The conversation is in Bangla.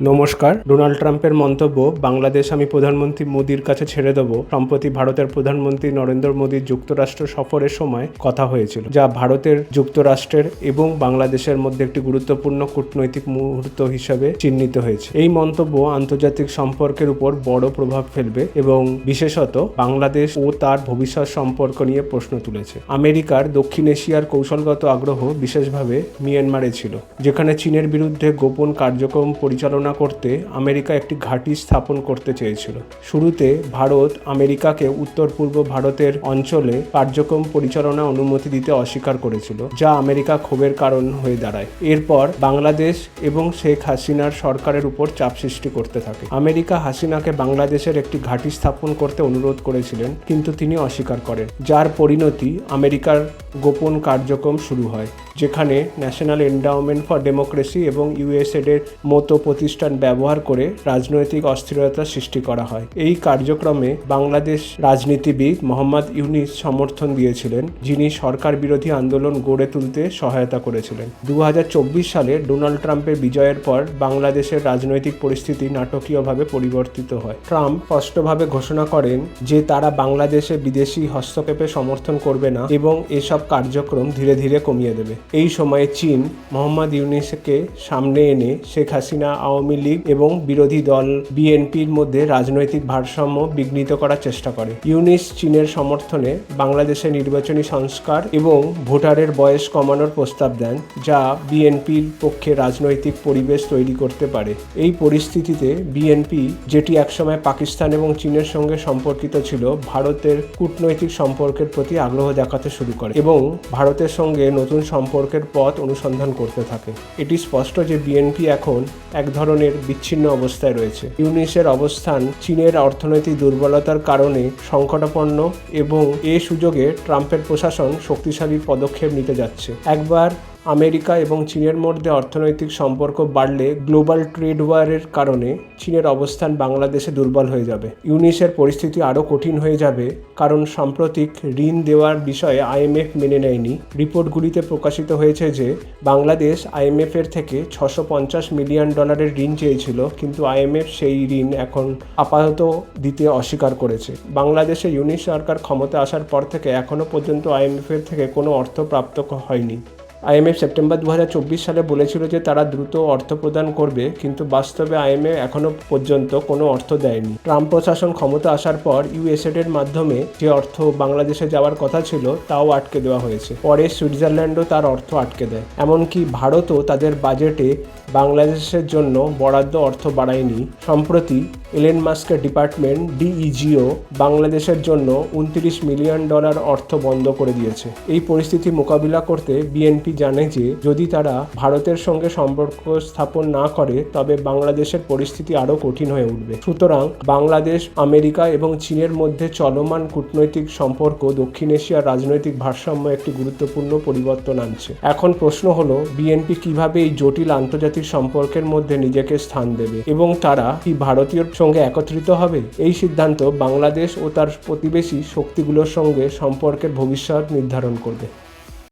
নমস্কার। ডোনাল্ড ট্রাম্পের মন্তব্য, বাংলাদেশ আমি প্রধানমন্ত্রী মোদীর কাছে ছেড়ে দেবো, সম্প্রতি ভারতের প্রধানমন্ত্রী নরেন্দ্র মোদীর যুক্তরাষ্ট্র সফরের সময় কথা হয়েছিল, যা ভারতের যুক্তরাষ্ট্রের এবং বাংলাদেশের মধ্যে একটি গুরুত্বপূর্ণ কূটনৈতিক মুহূর্ত হিসাবে চিহ্নিত হয়েছে। এই মন্তব্য আন্তর্জাতিক সম্পর্কের উপর বড় প্রভাব ফেলবে এবং বিশেষত বাংলাদেশ ও তার ভবিষ্যৎ সম্পর্ক নিয়ে প্রশ্ন তুলেছে। আমেরিকার দক্ষিণ এশিয়ার কৌশলগত আগ্রহ বিশেষভাবে মিয়ানমারে ছিল, যেখানে চীনের বিরুদ্ধে গোপন কার্যক্রম পরিচালনা করতে আমেরিকা একটি ঘাঁটি স্থাপন করতে চেয়েছিল। শুরুতে ভারত আমেরিকাকে উত্তর পূর্ব ভারতের অঞ্চলে কার্যক্রম পরিচালনা অনুমতি দিতে অস্বীকার করেছিল, যা আমেরিকা ক্ষোভের কারণ হয়ে দাঁড়ায়। এরপর বাংলাদেশ এবং শেখ হাসিনার সরকারের উপর চাপ সৃষ্টি করতে থাকে। আমেরিকা হাসিনাকে বাংলাদেশের একটি ঘাঁটি স্থাপন করতে অনুরোধ করেছিলেন, কিন্তু তিনি অস্বীকার করেন। যার পরিণতি আমেরিকার গোপন কার্যক্রম শুরু হয়, যেখানে ন্যাশনাল এন্ডাওমেন্ট ফর ডেমোক্রেসি এবং ইউএসএড এর মতো প্রতিষ্ঠান ব্যবহার করে রাজনৈতিক অস্থিরতা সৃষ্টি করা হয়। এই কার্যক্রমে বাংলাদেশ রাজনীতিবিদ মোহাম্মদ ইউনিস সমর্থন দিয়েছিলেন, যিনি সরকার বিরোধী আন্দোলন গড়ে তুলতে সহায়তা করেছিলেন। দু হাজার চব্বিশ সালে ডোনাল্ড ট্রাম্পের বিজয়ের পর বাংলাদেশের রাজনৈতিক পরিস্থিতি নাটকীয়ভাবে পরিবর্তিত হয়। ট্রাম্প স্পষ্টভাবে ঘোষণা করেন যে তারা বাংলাদেশে বিদেশি হস্তক্ষেপে সমর্থন করবে না এবং এসব কার্যক্রম ধীরে ধীরে কমিয়ে দেবে। এই সময়ে চীন মোহাম্মদ ইউনিসকে সামনে এনে শেখ হাসিনা, আওয়ামী লীগ এবং বিরোধী দল বিএনপির মধ্যে রাজনৈতিক ভারসাম্য বিঘ্নিত করার চেষ্টা করে। ইউনিস চীনের সমর্থনে বাংলাদেশে নির্বাচনী সংস্কার এবং ভোটারের বয়স কমানোর প্রস্তাব দেন, যা বিএনপির পক্ষে রাজনৈতিক পরিবেশ তৈরি করতে পারে। এই পরিস্থিতিতে বিএনপি, যেটি একসময় পাকিস্তান এবং চীনের সঙ্গে সম্পর্কিত ছিল, ভারতের কূটনৈতিক সম্পর্কের প্রতি আগ্রহ দেখাতে শুরু করে এবং ভারতের সঙ্গে নতুন সম্পর্কের পথ অনুসন্ধান করতে থাকে। এটি স্পষ্ট যে বিএনপি এখন এক ধরনের বিচ্ছিন্ন অবস্থায় রয়েছে। ইউনিসের অবস্থান চীনের অর্থনৈতিক দুর্বলতার কারণে সংকটাপন্ন এবং এ সুযোগে ট্রাম্পের প্রশাসন শক্তিশালী পদক্ষেপ নিতে যাচ্ছে। একবার আমেরিকা এবং চীনের মধ্যে অর্থনৈতিক সম্পর্ক বাড়লে গ্লোবাল ট্রেড ওয়ারের কারণে চীনের অবস্থান বাংলাদেশে দুর্বল হয়ে যাবে। ইউনিসের পরিস্থিতি আরও কঠিন হয়ে যাবে কারণ সাম্প্রতিক ঋণ দেওয়ার বিষয়ে আইএমএফ মেনে নেয়নি। রিপোর্টগুলিতে প্রকাশিত হয়েছে যে বাংলাদেশ আইএমএফ এর থেকে ছশো পঞ্চাশ মিলিয়ন ডলারের ঋণ চেয়েছিল কিন্তু আইএমএফ সেই ঋণ এখন আপাতত দিতে অস্বীকার করেছে। বাংলাদেশে ইউনিস সরকার ক্ষমতা আসার পর থেকে এখনও পর্যন্ত আইএমএফ এর থেকে কোনো অর্থ প্রাপ্ত হয়নি। আইএমএফ সেপ্টেম্বর দু হাজার চব্বিশ সালে বলেছিল যে তারা দ্রুত অর্থ প্রদান করবে, কিন্তু বাস্তবে আইএমএফ এখনও পর্যন্ত কোনো অর্থ দেয়নি। ট্রাম্প প্রশাসন ক্ষমতা আসার পর ইউএসএড এর মাধ্যমে যে অর্থ বাংলাদেশে যাওয়ার কথা ছিল, তাও আটকে দেওয়া হয়েছে। পরে সুইজারল্যান্ডও তার অর্থ আটকে দেয়। এমনকি ভারতও তাদের বাজেটে বাংলাদেশের জন্য বরাদ্দ অর্থ বাড়ায়নি। সম্প্রতি এলেন মাস্কের ডিপার্টমেন্ট ডিইজিও বাংলাদেশের জন্য উনত্রিশ মিলিয়ন ডলার অর্থ বন্ধ করে দিয়েছে। এই পরিস্থিতি মোকাবিলা করতে বিএনপি জানে যে, যদি তারা ভারতের সঙ্গে সম্পর্ক স্থাপন না করে, তবে বাংলাদেশের পরিস্থিতি আরও কঠিন হয়ে উঠবে। সুতরাং বাংলাদেশ, আমেরিকা এবং চীনের মধ্যে চলমান কূটনৈতিক সম্পর্ক দক্ষিণ এশিয়ার রাজনৈতিক ভারসাম্য একটি গুরুত্বপূর্ণ পরিবর্তন আনছে। এখন প্রশ্ন হলো বিএনপি কীভাবে এই জটিল আন্তর্জাতিক সম্পর্কের মধ্যে নিজেকে স্থান দেবে এবং তারা কি ভারতীয় সঙ্গে একত্রিত হবে। এই সিদ্ধান্ত বাংলাদেশ ও তার প্রতিবেশী শক্তিগুলোর সঙ্গে সম্পর্কের ভবিষ্যৎ নির্ধারণ করবে।